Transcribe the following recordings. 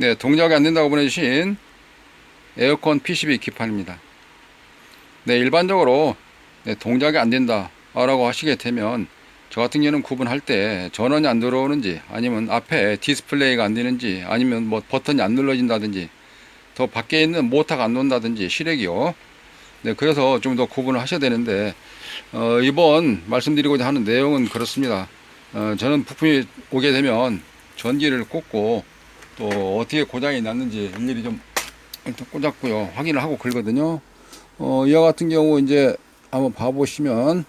네, 동작이 안 된다고 보내주신 에어컨 PCB 기판입니다. 네, 일반적으로 네, 동작이 안 된다 라고 하시게 되면 저 같은 경우는 구분할 때 전원이 안 들어오는지 아니면 앞에 디스플레이가 안 되는지 아니면 뭐 버튼이 안 눌러진다든지 더 밖에 있는 모터가 안 논다든지 시력이요. 네, 그래서 좀 더 구분을 하셔야 되는데 어, 이번 말씀드리고자 하는 내용은 그렇습니다. 어, 저는 부품이 오게 되면 전기를 꽂고 또 어떻게 고장이 났는지 일일이 좀 꽂았고요. 확인을 하고 그러거든요. 어, 이와 같은 경우 이제 한번 봐보시면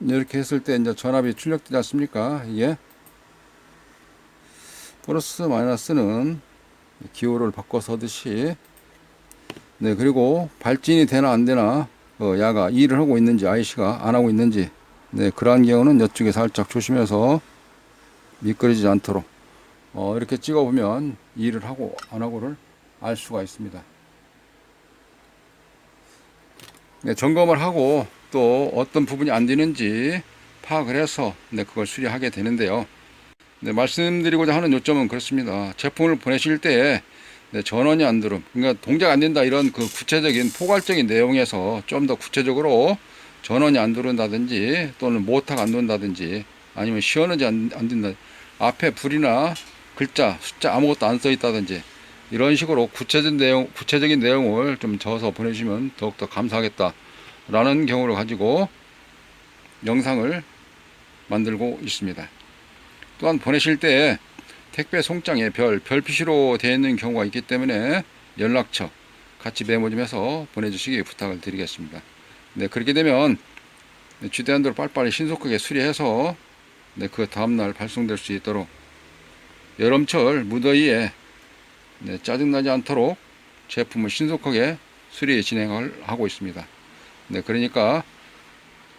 이렇게 했을 때 이제 전압이 출력되지 않습니까? 이게 플러스 마이너스는 기호를 바꿔서 하듯이 네 그리고 발진이 되나 안 되나 어, 야가 일을 하고 있는지 IC가 안 하고 있는지 네 그러한 경우는 이쪽에 살짝 조심해서 미끄러지지 않도록 어, 이렇게 찍어 보면 일을 하고 안 하고를 알 수가 있습니다. 네, 점검을 하고 또 어떤 부분이 안 되는지 파악을 해서 네, 그걸 수리하게 되는데요. 네, 말씀드리고자 하는 요점은 그렇습니다. 제품을 보내실 때 네, 전원이 안 들음, 그러니까 동작 안 된다 이런 그 구체적인 포괄적인 내용에서 좀 더 구체적으로 전원이 안 들어온다든지 또는 모터가 안 돈다든지 아니면 시원하지 안, 안 된다. 앞에 불이나 글자, 숫자 아무것도 안 써 있다든지 이런 식으로 구체적인 내용, 구체적인 내용을 좀 적어서 보내주시면 더욱더 감사하겠다라는 경우를 가지고 영상을 만들고 있습니다. 또한 보내실 때 택배 송장에 별, 별표시로 되어 있는 경우가 있기 때문에 연락처 같이 메모 좀 해서 보내주시기 부탁을 드리겠습니다. 네, 그렇게 되면 주대한 대로 빨리빨리 신속하게 수리해서 네, 그 다음날 발송될 수 있도록 여름철 무더위에 네, 짜증나지 않도록 제품을 신속하게 수리 진행을 하고 있습니다. 네, 그러니까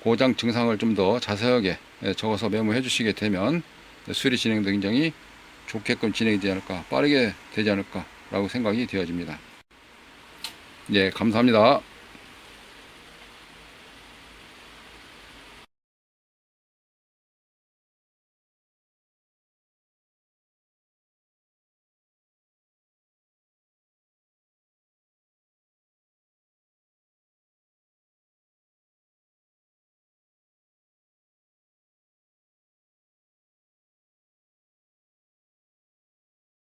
고장 증상을 좀 더 자세하게 예, 적어서 메모해 주시게 되면 수리 진행도 굉장히 좋게끔 진행이 되지 않을까, 빠르게 되지 않을까 라고 생각이 되어집니다. 예, 감사합니다.